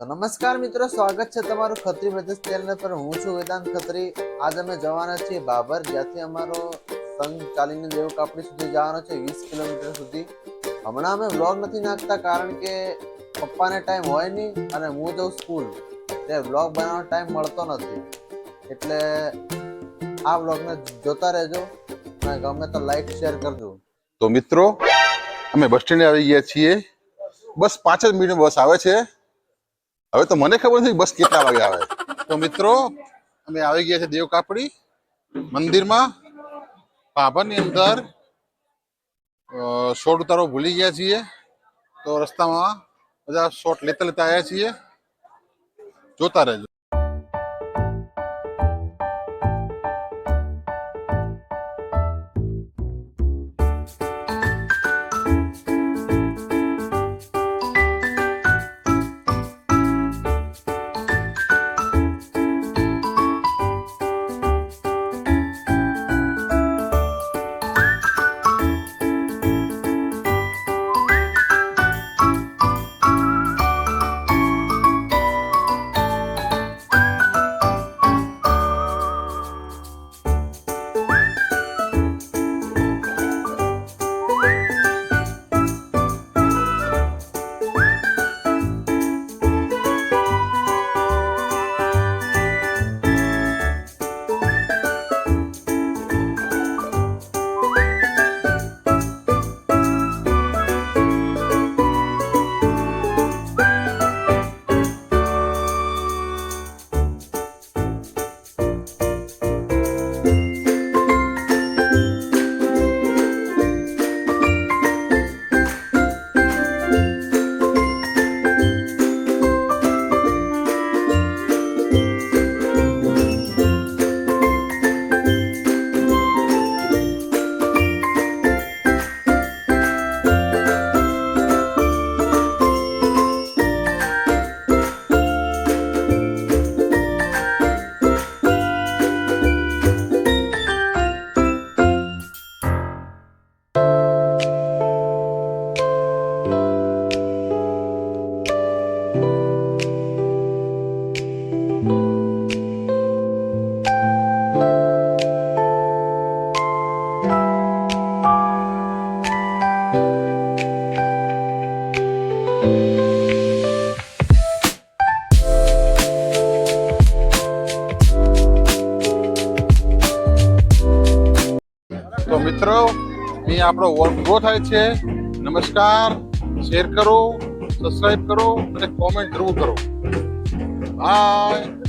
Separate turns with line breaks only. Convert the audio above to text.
તો નમસ્કાર મિત્રો, સ્વાગત છે તમારું ખત્રી બ્રધર્સ ચેનલ પર. હું છું વેદાંત ખત્રી. આજ અમે જવાના છીએ બાબર, જ્યાંથી અમારો સંઘ ચાલીને દેવ કાપડી સુધી જવાનો છે, વીસ કિલોમીટર સુધી. હમણાં અમે વ્લોગ નથી નાખતા કારણ કે પપ્પાને ટાઈમ હોય નહીં અને હું જઉં સ્કૂલ તે વ્લોગ બનાવવાનો ટાઈમ મળતો નથી. એટલે આ વ્લોગને જોતા રહેજો અને ગમે તો લાઈક શેર કરજો.
તો મિત્રો, અમે બસ સ્ટેન્ડે આવી ગયા છીએ. બસ પાંચ જ મિનિટ બસ આવે છે. હવે તો મને ખબર નથી બસ કેટલા વાગે આવે. તો મિત્રો, અમે આવી ગયા છે દેવ કાપડી મંદિરમાં. પાભાની અંદર શોટ ઉતારો ભૂલી ગયા છીએ. તો રસ્તામાં બધા શોટ લેતા લેતા આવ્યા છીએ. જોતા રહેજો. તો મિત્રો, અહીં આપણો વર્ક ગ્રો થાય છે. નમસ્કાર શેર કરો સબસ્ક્રાઇબ કરો, અને કોમેન્ટ જરૂર કરો. બાય